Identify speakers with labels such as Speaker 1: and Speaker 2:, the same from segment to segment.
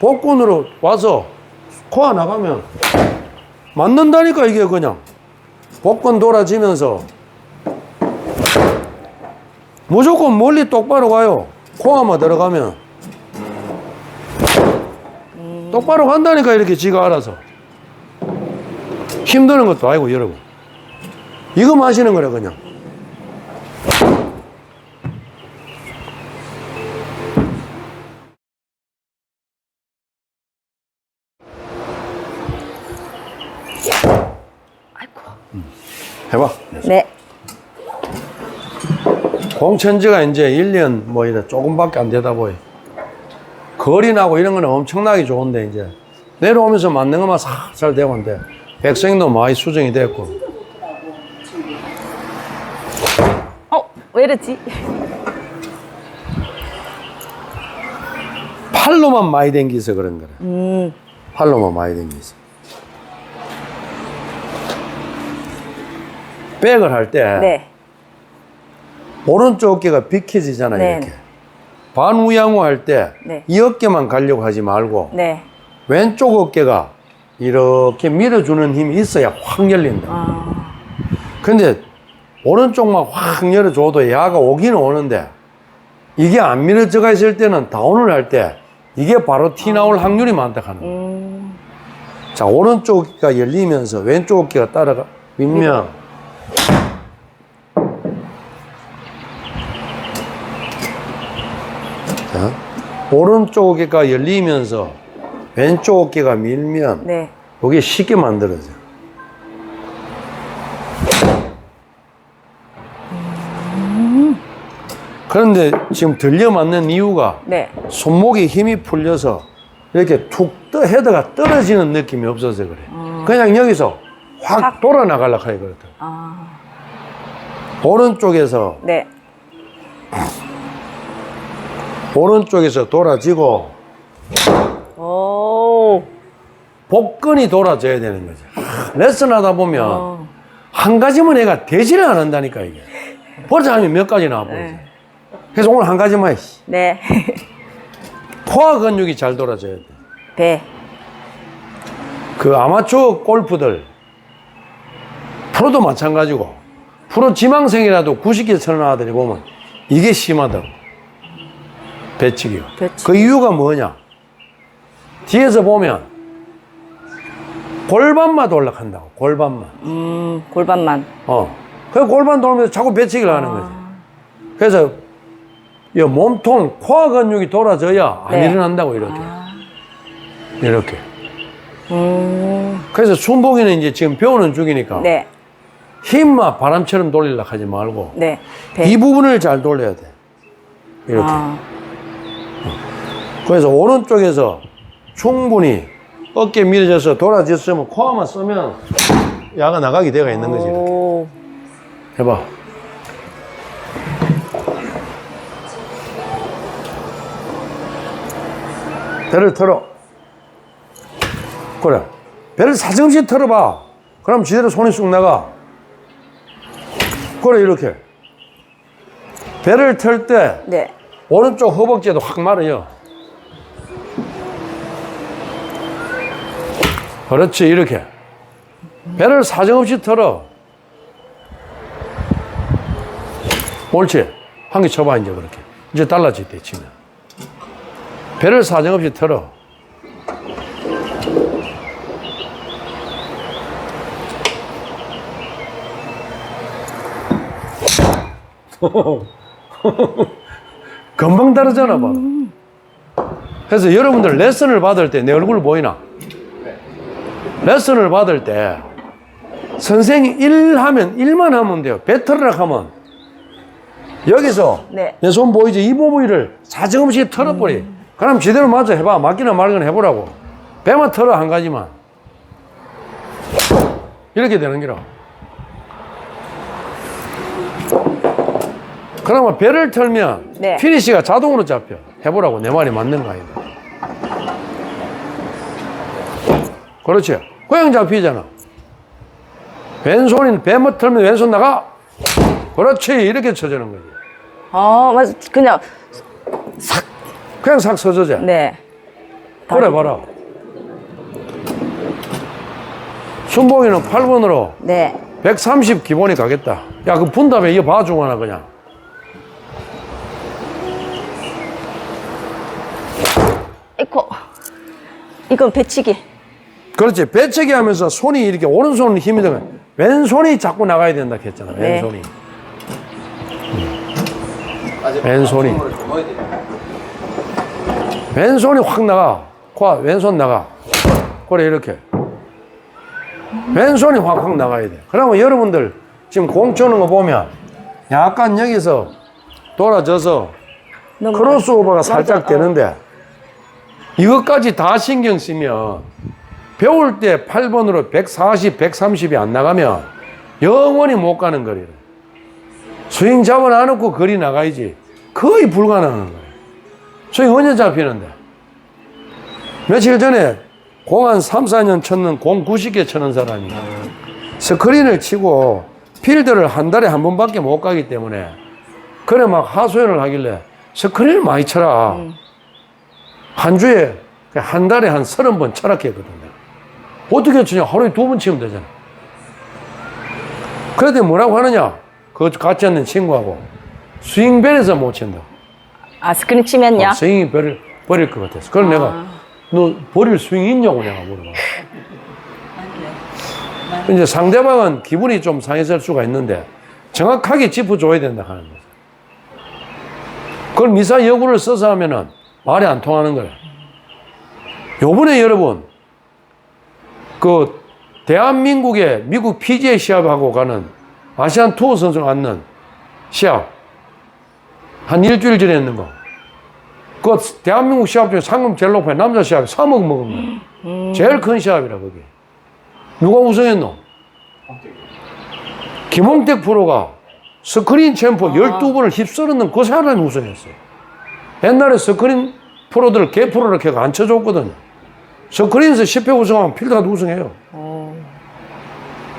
Speaker 1: 복근으로 와서 코아 나가면 맞는다니까 이게 그냥. 복근 돌아지면서. 무조건 멀리 똑바로 가요. 코아만 들어가면. 똑바로 간다니까 이렇게 지가 알아서. 힘드는 것도 아니고 여러분. 이거 마시는 거래 그냥 공천지가 이제 1년 뭐 이래 조금밖에 안 되다 보니 거리 나고 이런 거는 엄청나게 좋은데 이제 내려오면서 맞는 것만 살살 되고 한데 백성도 많이 수정이 됐고
Speaker 2: 어, 왜 이러지?
Speaker 1: 팔로만 많이 댕기서 그런 거래
Speaker 2: 음,
Speaker 1: 팔로만 많이 댕기서 백을 할때
Speaker 2: 네.
Speaker 1: 오른쪽 어깨가 비켜지잖아요
Speaker 2: 네.
Speaker 1: 이렇게 반우양우 할때이
Speaker 2: 네.
Speaker 1: 어깨만 가려고 하지 말고
Speaker 2: 네.
Speaker 1: 왼쪽 어깨가 이렇게 밀어주는 힘이 있어야 확 열린다.
Speaker 2: 아,
Speaker 1: 근데 오른쪽만 확 열어줘도 야가 오기는 오는데 이게 안 밀어져가 있을 때는 다운을 할 때 이게 바로 티 나올 확률이 많다 하는 거야.
Speaker 2: 음,
Speaker 1: 자, 오른쪽 어깨가 열리면서 왼쪽 어깨가 따라가 밀면 오른쪽 어깨가 열리면서 왼쪽 어깨가 밀면
Speaker 2: 네.
Speaker 1: 이게 쉽게 만들어져. 그런데 지금 들려 맞는 이유가
Speaker 2: 네.
Speaker 1: 손목에 힘이 풀려서 이렇게 툭 떠, 헤드가 떨어지는 느낌이 없어서 그래. 그냥 여기서 확 돌아 나가려고 하니 그렇다.
Speaker 2: 아,
Speaker 1: 오른쪽에서,
Speaker 2: 네.
Speaker 1: 오른쪽에서 돌아지고
Speaker 2: 오,
Speaker 1: 복근이 돌아져야 되는. 하, 레슨 하다 보면
Speaker 2: 어,
Speaker 1: 한 가지만 애가 되지를 안 한다니까 이게. 벌써 하면 몇 가지 나와 버리지.
Speaker 2: 네.
Speaker 1: 그래서 오늘 한 가지만 해.
Speaker 2: 네.
Speaker 1: 코어 근육이 잘 돌아져야 돼.
Speaker 2: 배.
Speaker 1: 그 아마추어 골프들 프로도 마찬가지고 프로 지망생이라도 90개 쳐는 아들이 보면 이게 심하다고 배치기가
Speaker 2: 배치기.
Speaker 1: 그 이유가 뭐냐 뒤에서 보면 골반만 올라간다고 골반만
Speaker 2: 음, 골반만.
Speaker 1: 어. 그 골반 돌면서 자꾸 배치기를 하는 거지
Speaker 2: 아.
Speaker 1: 그래서 이 몸통 코어 근육이 돌아져야 안
Speaker 2: 네.
Speaker 1: 일어난다고 이렇게
Speaker 2: 아,
Speaker 1: 이렇게
Speaker 2: 음,
Speaker 1: 그래서 순복이는 이제 지금 배우는 중이니까
Speaker 2: 네.
Speaker 1: 힘만 바람처럼 돌리려 하지 말고
Speaker 2: 네. 배.
Speaker 1: 이 부분을 잘 돌려야 돼. 이렇게.
Speaker 2: 아,
Speaker 1: 그래서 오른쪽에서 충분히 어깨 밀어져서 돌아졌으면 코어만 쓰면 야가 나가게 되어 있는 거지. 이렇게.
Speaker 2: 오,
Speaker 1: 해봐. 배를 털어. 그래. 배를 사정없이 털어봐. 그럼 지대로 손이 쑥 나가. 그래, 이렇게. 배를 털 때
Speaker 2: 네.
Speaker 1: 오른쪽 허벅지에도 확 말아요. 그렇지, 이렇게. 배를 사정없이 털어. 옳지. 한 개 쳐봐, 이제 그렇게. 이제 달라질 때 치면. 배를 사정없이 털어. 금방 다르잖아, 봐. 그래서 여러분들 레슨을 받을 때 내 얼굴 보이나? 레슨을 받을 때 선생이 일 하면 일만 하면 돼요. 배틀을 하면 여기서
Speaker 2: 네.
Speaker 1: 내 손 보이지? 이 부분을 사정없이 털어버리. 그럼 제대로 맞아 해봐. 맞기나 말거나 해보라고. 배만 털어 한 가지만. 이렇게 되는 기라. 그러면 배를 털면
Speaker 2: 네.
Speaker 1: 피니시가 자동으로 잡혀. 해보라고. 내 말이 맞는 거 아니다. 그렇지. 그냥 잡히잖아. 왼손인 배만 털면 왼손 나가. 그렇지. 이렇게 쳐주는 거지.
Speaker 2: 아, 맞아. 그냥,
Speaker 1: 그냥 싹 서져져.
Speaker 2: 네.
Speaker 1: 그래 봐라. 순복이는 8번으로
Speaker 2: 네.
Speaker 1: 130 기본이 가겠다. 야, 그 분담에 이거 봐주고 하나 그냥.
Speaker 2: 에코. 이건 배치기.
Speaker 1: 그렇지. 배치기 하면서 손이 이렇게 오른손은 힘이 들면 왼손이 자꾸 나가야 된다 했잖아.
Speaker 2: 네.
Speaker 1: 왼손이. 왼손이. 왼손이 확 나가. 코 왼손 나가. 그래 이렇게. 왼손이 확확 나가야 돼. 그러면 여러분들 지금 공 쳐는 거 보면 약간 여기서 돌아져서 크로스오버가 살짝
Speaker 2: 맞아. 어.
Speaker 1: 되는데 이것까지 다 신경 쓰면 배울 때 8번으로 140, 130이 안 나가면 영원히 못 가는 거리를. 스윙 잡아 놔놓고 거리 나가야지. 거의 불가능한 거예요. 스윙 언제 잡히는데? 며칠 전에 공한 3, 4년 쳤는 공 90개 쳐는 사람이 스크린을 치고 필드를 한 달에 한 번밖에 못 가기 때문에 그래 막 하소연을 하길래 스크린을 많이 쳐라. 한 주에 한 달에 한 서른 번 철학했거든요. 어떻게 치냐? 하루에 두 번 치면 되잖아. 그런데 뭐라고 하느냐? 그 같이 있는 친구하고 스윙벨에서 못 친다.
Speaker 2: 아, 스크린 치면요?
Speaker 1: 어, 스윙이 버릴, 버릴 것 같아서. 그럼 내가 너 버릴 스윙이 있냐고 내가 물어봐. 이제 상대방은 기분이 좀 상했을 수가 있는데 정확하게 짚어줘야 된다 하는 거죠. 그걸 미사 여구를 써서 하면은 말이 안 통하는 거예요. 요번에 여러분, 그 대한민국의 미국 PGA 시합하고 가는 아시안 투어 선수가 앉는 시합 한 일주일 전에 했는 거. 그 대한민국 시합 중에 상금 제일 높아요. 남자 시합 3억 먹은 거. 제일 큰 시합이라 그게. 누가 우승했노? 김홍택 프로가 스크린 챔프 12번을 휩쓸었는 그 사람이 우승했어요. 옛날에 스크린 프로들 개 프로를 이렇게 안 쳐줬거든요. 스크린에서 10회 우승하면 필드가 우승해요.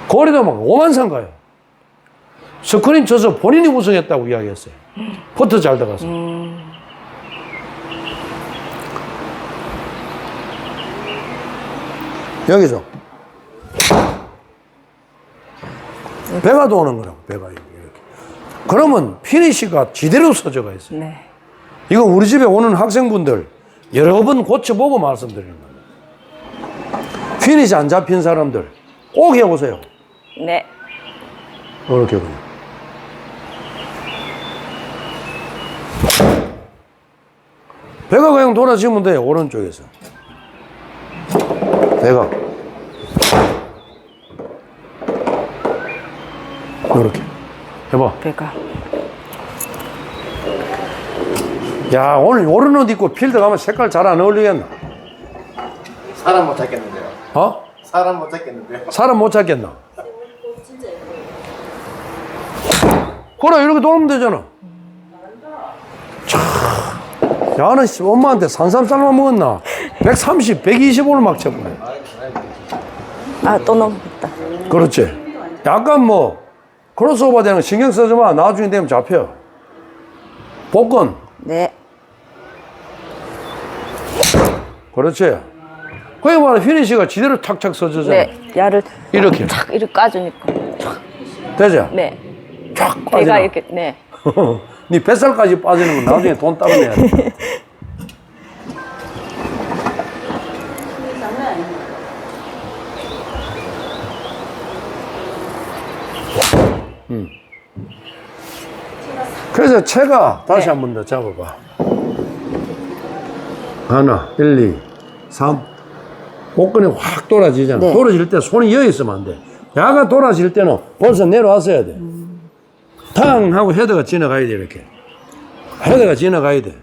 Speaker 1: 거리도 막 5만 상 가요. 스크린 쳐서 본인이 우승했다고 이야기했어요. 포트 잘 들어가서. 여기죠. 배가 도는 거라고, 배가 이렇게. 그러면 피니시가 지대로 서져가 있어요.
Speaker 2: 네.
Speaker 1: 이거 우리 집에 오는 학생분들 여러 번 고쳐보고 말씀드리는 거예요. 피니시 안 잡힌 사람들 꼭 해보세요.
Speaker 2: 네.
Speaker 1: 이렇게 그냥. 배가 그냥 돌아지면 돼요, 오른쪽에서. 배가. 이렇게. 해봐.
Speaker 2: 배가.
Speaker 1: 야, 오늘 오른 옷 입고 필드 가면 색깔 잘 안 어울리겠나?
Speaker 3: 사람 못 찾겠는데요.
Speaker 1: 어?
Speaker 3: 사람 못 찾겠는데요.
Speaker 1: 사람 못 찾겠나? 그래, 이렇게 돌면 되잖아. 참. 야, 너 씨, 엄마한테 산삼쌀만 먹었나? 130, 125를 막 쳤구나.
Speaker 2: 아, 또 넘었다.
Speaker 1: 그렇지. 약간 뭐, 크로스오버 되는 거 신경 쓰지 마. 나중에 되면 잡혀. 복근.
Speaker 2: 네.
Speaker 1: 그렇지. 그게 바로 피니시가 지대로 탁탁 서주잖아.
Speaker 2: 네. 야를
Speaker 1: 이렇게.
Speaker 2: 탁 이렇게 까주니까.
Speaker 1: 되죠?
Speaker 2: 네.
Speaker 1: 쫙
Speaker 2: 배가
Speaker 1: 빠지나.
Speaker 2: 이렇게, 네.
Speaker 1: 네 뱃살까지 빠지는 건 나중에 돈 따로 내야 돼. 음. 그래서 채가 다시
Speaker 2: 네.
Speaker 1: 한 번 더 잡아봐. 하나, 일, 이, 삼. 복근이 확 돌아지잖아.
Speaker 2: 네.
Speaker 1: 돌아질 때 손이 여기 있으면 안 돼. 야가 돌아질 때는 벌써 내려왔어야 돼. 탕 하고 헤드가 지나가야 돼 이렇게 헤드가 지나가야 돼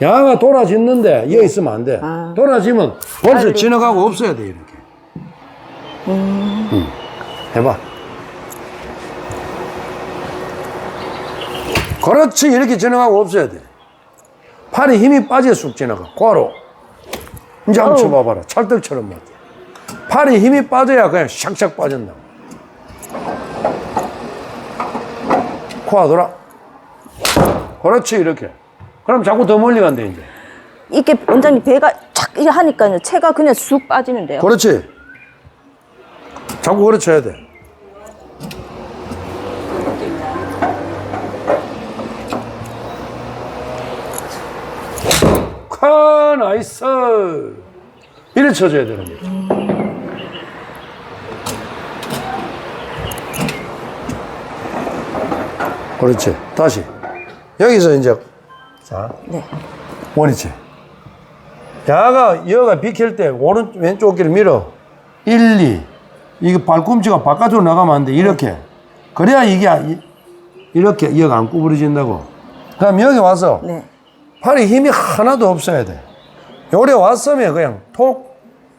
Speaker 1: 야가 돌아지는데 여기 있으면 안 돼.
Speaker 2: 아.
Speaker 1: 돌아지면 벌써. 지나가고 없어야 돼 이렇게 음. 해봐 그렇지 이렇게 지나가고 없어야 돼 팔에 힘이 빠져 쑥 지나가 과로 이제 한번. 쳐봐봐라 찰떡처럼 맞 팔에 힘이 빠져야 그냥 샥샥 빠진다고 코아 돌아. 그렇지, 이렇게. 그럼 자꾸 더 멀리 간대, 이제.
Speaker 2: 이게 원장님 배가 착 하니까요. 채가 그냥 쑥 빠지는데요.
Speaker 1: 그렇지. 자꾸 그렇게 해야 돼. 카 나이스. 이래 쳐줘야 되는 거지. 그렇지. 다시. 여기서 이제 자
Speaker 2: 네.
Speaker 1: 원위치. 야가 여가 비킬 때 오른 왼쪽 어깨를 밀어. 1, 2. 이게 발꿈치가 바깥으로 나가면 안 돼. 이렇게. 그래야 이게 이- 이렇게 여가 안 구부러진다고. 그럼 여기 와서
Speaker 2: 네.
Speaker 1: 팔에 힘이 하나도 없어야 돼. 요래 왔으면 그냥 톡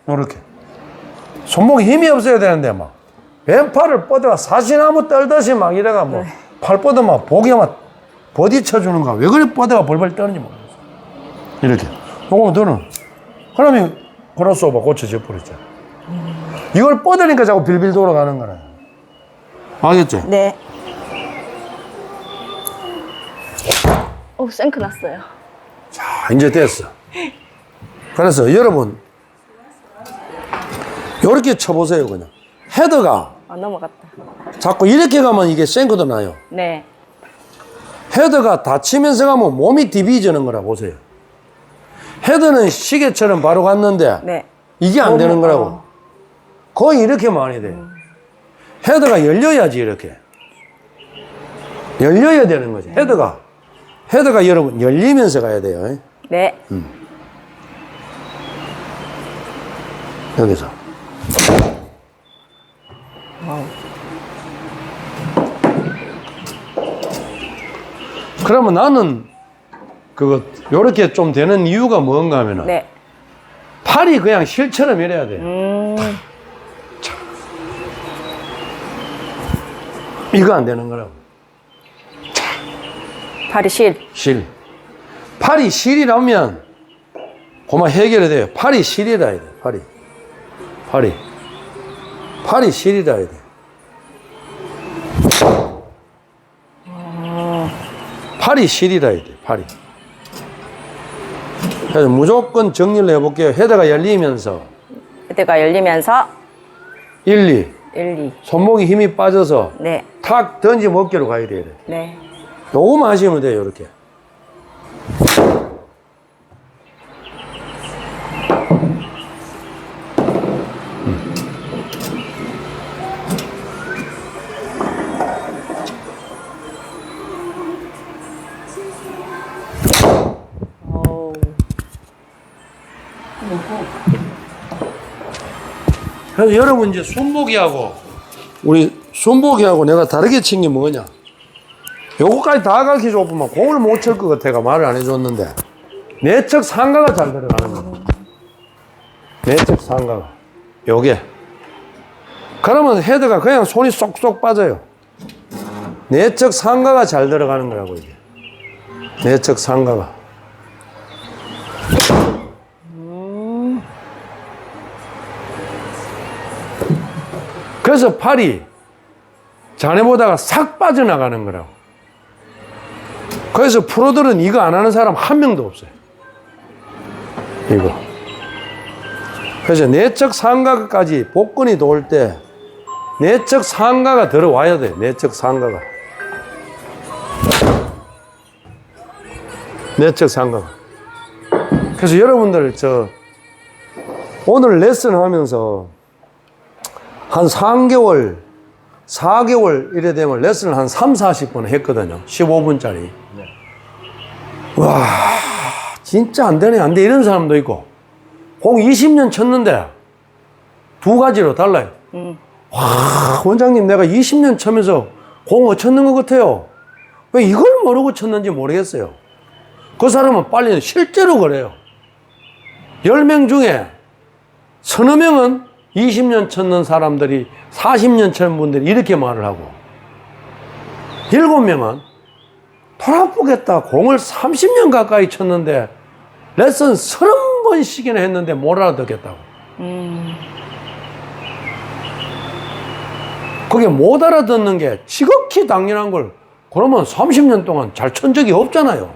Speaker 1: 요렇게. 손목에 힘이 없어야 되는데 막 왼팔을 뻗어가 사시나무 떨듯이 막 이래가 뭐 팔 뻗어 막 목에 막 버디 쳐주는 거야. 왜 그래 뻗어가 벌벌 떠는지 모르겠어. 이렇게. 요거 너는 그러면 크로스오버 고쳐져 버렸죠. 이걸 뻗으니까 자꾸 빌빌 돌아가는 거네. 알겠지?
Speaker 2: 네. 오, 생크 났어요.
Speaker 1: 아, 이제 됐어. 그래서 여러분, 요렇게 쳐보세요, 그냥. 헤드가
Speaker 2: 아, 넘어갔다.
Speaker 1: 자꾸 이렇게 가면 이게 생크도 나요.
Speaker 2: 네.
Speaker 1: 헤드가 다치면서 가면 몸이 디비저는 거라 보세요. 헤드는 시계처럼 바로 갔는데
Speaker 2: 네.
Speaker 1: 이게 안 되는 거라고.
Speaker 2: 어.
Speaker 1: 거의 이렇게 많이 돼. 헤드가 열려야지, 이렇게. 열려야 되는 거지. 헤드가. 헤드가 여러분 열리면서 가야 돼요.
Speaker 2: 네.
Speaker 1: 여기서. 그러면 나는 그거 요렇게 좀 되는 이유가 뭔가 하면은
Speaker 2: 네.
Speaker 1: 팔이 그냥 실처럼 이래야 돼.
Speaker 2: 음,
Speaker 1: 이거 안 되는 거라고.
Speaker 2: 발이 실.
Speaker 1: 실. 팔이 실이라면 그만 해결이 돼요. 팔이 실이라 해야 돼. 팔이. 팔이. 팔이 실이라 해야 돼. 팔이 실이라 해야 돼. 팔이. 그래서 무조건 정리를 해볼게요. 헤드가 열리면서
Speaker 2: 헤드가 열리면서
Speaker 1: 1, 2.
Speaker 2: 1, 2.
Speaker 1: 손목에 힘이 빠져서
Speaker 2: 네.
Speaker 1: 탁 던지 먹기로 가야 돼요.
Speaker 2: 네.
Speaker 1: 요거만 하시면 돼요, 이렇게. 그래서 여러분 이제 손목이하고 우리 손목이하고 내가 다르게 친게 뭐냐? 요거까지 다 가르쳐 줬으면 공을 못 칠 것 같아가 말을 안 해줬는데 내측 상가가 잘 들어가는 거야. 내측 상가가 요게 그러면 헤드가 그냥 손이 쏙쏙 빠져요. 내측 상가가 잘 들어가는 거라고 이게 내측 상가가 그래서 팔이 자네보다가 싹 빠져나가는 거라고. 그래서 프로들은 이거 안 하는 사람 한 명도 없어요. 이거. 그래서 내적 상가까지 복근이 돌 때 내적 상가가 들어와야 돼. 내적 상가가. 내적 상가가. 그래서 여러분들 저 오늘 레슨 하면서 한 3개월, 4개월 이래 되면 레슨을 한 3, 40분 했거든요. 15분짜리. 와, 진짜 안 되네, 안 돼. 이런 사람도 있고. 공 20년 쳤는데 두 가지로 달라요. 와, 원장님, 내가 20년 치면서 공 어쳤는 것 같아요. 왜 이걸 모르고 쳤는지 모르겠어요. 그 사람은 빨리 실제로 그래요. 10명 중에 서너 명은 20년 쳤는 사람들이 40년 쳤는 분들이 이렇게 말을 하고 7명은 돌아보겠다 공을 30년 가까이 쳤는데 레슨 30번씩이나 했는데 못 알아듣겠다고 그게 못 알아듣는 게 지극히 당연한 걸 그러면 30년 동안 잘 천 적이 없잖아요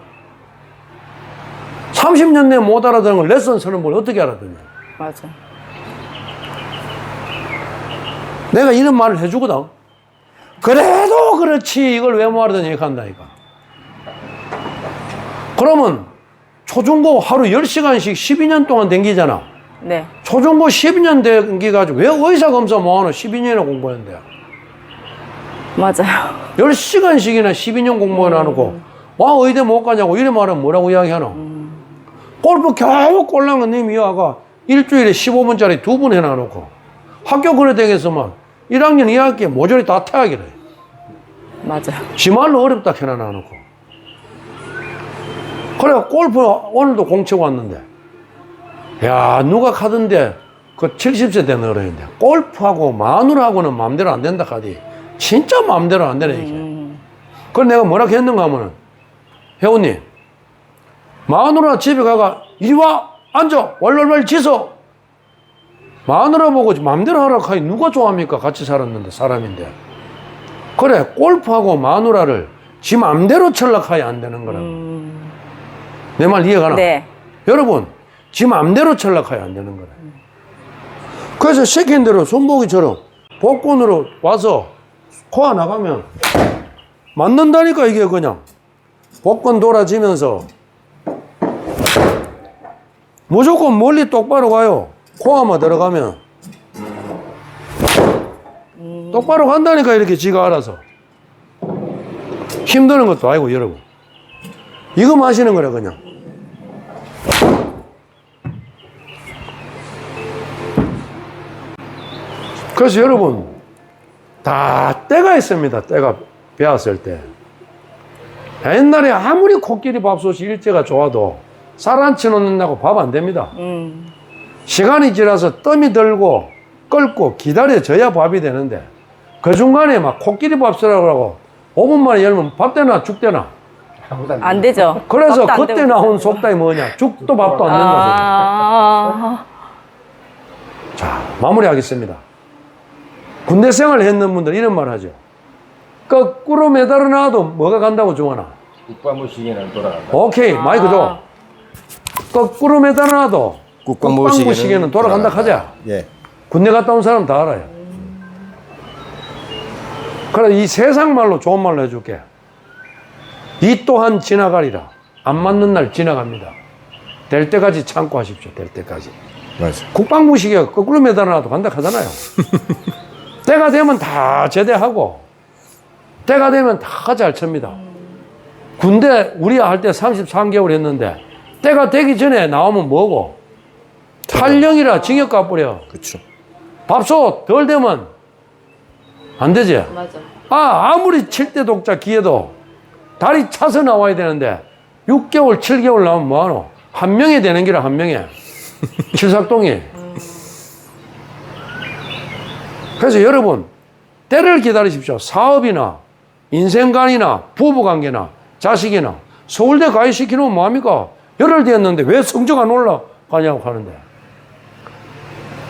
Speaker 1: 30년 내에 못 알아듣는 걸 레슨 서는 걸 어떻게 알아듣냐.
Speaker 2: 맞아.
Speaker 1: 내가 이런 말을 해주거든. 그래도 그렇지 이걸 왜못 알아듣냐 이렇게 한다니까. 그러면 초중고 하루 10시간씩 12년 동안 댕기잖아.
Speaker 2: 네.
Speaker 1: 초중고 12년 댕기가지고 왜 의사검사 뭐하노 12년이나 공부했는데.
Speaker 2: 맞아요.
Speaker 1: 10시간씩이나 12년 공부해 놔놓고 와 의대 못 가냐고 이래 말하면 뭐라고 이야기하노 골프 겨우 꼴랑은 님이 와가 일주일에 15분짜리 두 번 해놔놓고 학교 그래 되겠으면 1학년 2학기에 모조리 다 퇴학이래.
Speaker 2: 맞아요.
Speaker 1: 지말로 어렵다 해놔놓고. 그래 골프 오늘도 공치고 왔는데. 야 누가 가던데 그 70세 된 어른인데. 골프하고 마누라하고는 마음대로 안 된다 하디 진짜 마음대로 안 되네 이게 그래 내가 뭐라 했는가 하면은 회원님 마누라 집에 가가 이리 와 앉아. 월월월 지서 마누라 보고 마음대로 하라 하니 누가 좋아합니까? 같이 살았는데 사람인데. 그래 골프하고 마누라를 지 마음대로 철락하야 안 되는 거라고. 내말 이해가나?
Speaker 2: 네.
Speaker 1: 여러분 지 마음대로 철락하야 안 되는 거래. 그래서 시킨 대로 손보기처럼 복권으로 와서 코아 나가면 맞는다니까 이게 그냥. 복권 돌아지면서. 무조건 멀리 똑바로 가요 코아만 들어가면 똑바로 간다니까 이렇게 지가 알아서 힘드는 것도 아니고 여러분 이거 마시는 거라 그냥 그래서 여러분 다 때가 있습니다. 때가 배웠을 때. 옛날에 아무리 코끼리 밥솥이 일제가 좋아도 쌀안 치놓는다고 밥 안 됩니다.
Speaker 2: 음.
Speaker 1: 시간이 지나서 뜸이 들고 끓고 기다려져야 밥이 되는데 그 중간에 막 코끼리 밥 쓰라고 하고 5분 만에 열면 밥 되나 죽 되나?
Speaker 2: 안안 되죠.
Speaker 1: 그래서
Speaker 2: 밥도 안
Speaker 1: 그때
Speaker 2: 되고.
Speaker 1: 나온 속담이 뭐냐? 죽도 밥도 안 된다
Speaker 2: 아,
Speaker 1: 자 마무리하겠습니다. 군대 생활 했는 분들 이런 말 하죠. 거꾸로 매달아 놔도 뭐가 간다고 좋아하나
Speaker 3: 국방부 시계는 돌아간다.
Speaker 1: 오케이 마이크 줘 거꾸로 매달아 놔도
Speaker 4: 국방부
Speaker 1: 국방부
Speaker 4: 시계는
Speaker 1: 시계는 돌아간다 하자
Speaker 4: 예.
Speaker 1: 군대 갔다 온 사람 다 알아요. 그래, 이 세상 말로 좋은 말로 해줄게. 이 또한 지나가리라. 안 맞는 날 지나갑니다. 될 때까지 참고 하십시오. 될 때까지.
Speaker 4: 맞아.
Speaker 1: 국방부 시계가 거꾸로 매달아놔도 간다 하잖아요. 때가 되면 다 제대하고, 때가 되면 다 잘 칩니다. 군대 우리 할 때 33개월 했는데, 때가 되기 전에 나오면 뭐고? 탈령이라 징역 가버려.
Speaker 4: 그렇죠.
Speaker 1: 밥솥 덜 되면 안 되지.
Speaker 2: 맞아.
Speaker 1: 아, 아무리 칠대 독자 기에도 다리 차서 나와야 되는데 6개월, 7개월 나오면 뭐하노? 한 명이 되는 기라 한 명에. 칠삭동이. 그래서 여러분, 때를 기다리십시오. 사업이나 인생관이나 부부관계나 자식이나 서울대 가입시키면 뭐합니까? 열흘 됐는데 왜 성적 안 올라가냐고 하는데.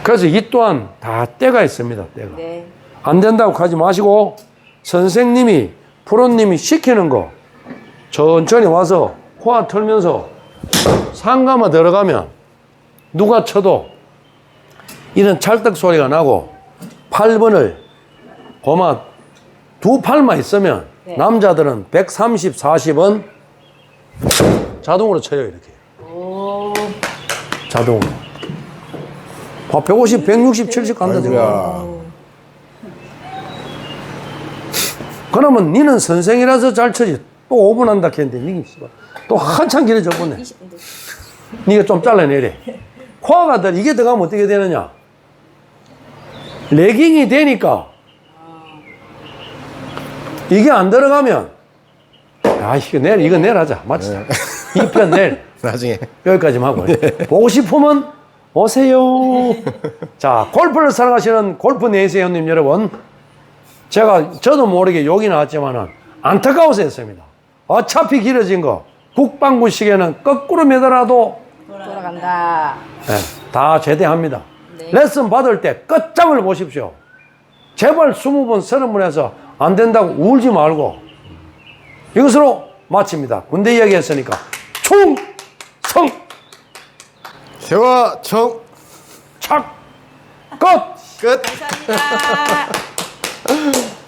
Speaker 1: 그래서 이 또한 다 때가 있습니다. 때가.
Speaker 2: 네.
Speaker 1: 안 된다고 하지 마시고 선생님이 프로님이 시키는 거 천천히 와서 코아 털면서 상가마 들어가면 누가 쳐도 이런 찰떡 소리가 나고 8번을 고마 두 팔만 있으면
Speaker 2: 네.
Speaker 1: 남자들은 130, 40은 자동으로 쳐요 이렇게
Speaker 2: 오.
Speaker 1: 자동으로 아, 150, 160, 70 간다 지금
Speaker 4: 아이고야.
Speaker 1: 그러면 니는 선생이라서 잘 쳐지. 또 5분 한다 했는데, 니또 한참 길어져 보네. 니가 좀 잘라내래. 코아가 더 이게 들어가면 어떻게 되느냐? 레깅이 되니까, 이게 안 들어가면, 아, 이거 내일, 이거 내일 하자. 맞자. 이편 내일.
Speaker 4: 나중에.
Speaker 1: 여기까지만 하고. 보고 싶으면 오세요. 자, 골프를 사랑하시는 골프 내세요님 여러분. 제가 저도 모르게 욕이 나왔지만은 안타까워서 했습니다. 어차피 길어진 거 국방부 시계는 거꾸로 매달아도
Speaker 2: 돌아간다.
Speaker 1: 네, 다 제대합니다. 레슨 받을 때 끝장을 보십시오. 제발 20번, 30번 해서 안 된다고 울지 말고 이것으로 마칩니다. 군대 이야기 했으니까 충성!
Speaker 4: 대화 청
Speaker 1: 착! 끝!
Speaker 4: 끝.
Speaker 2: 감사합니다.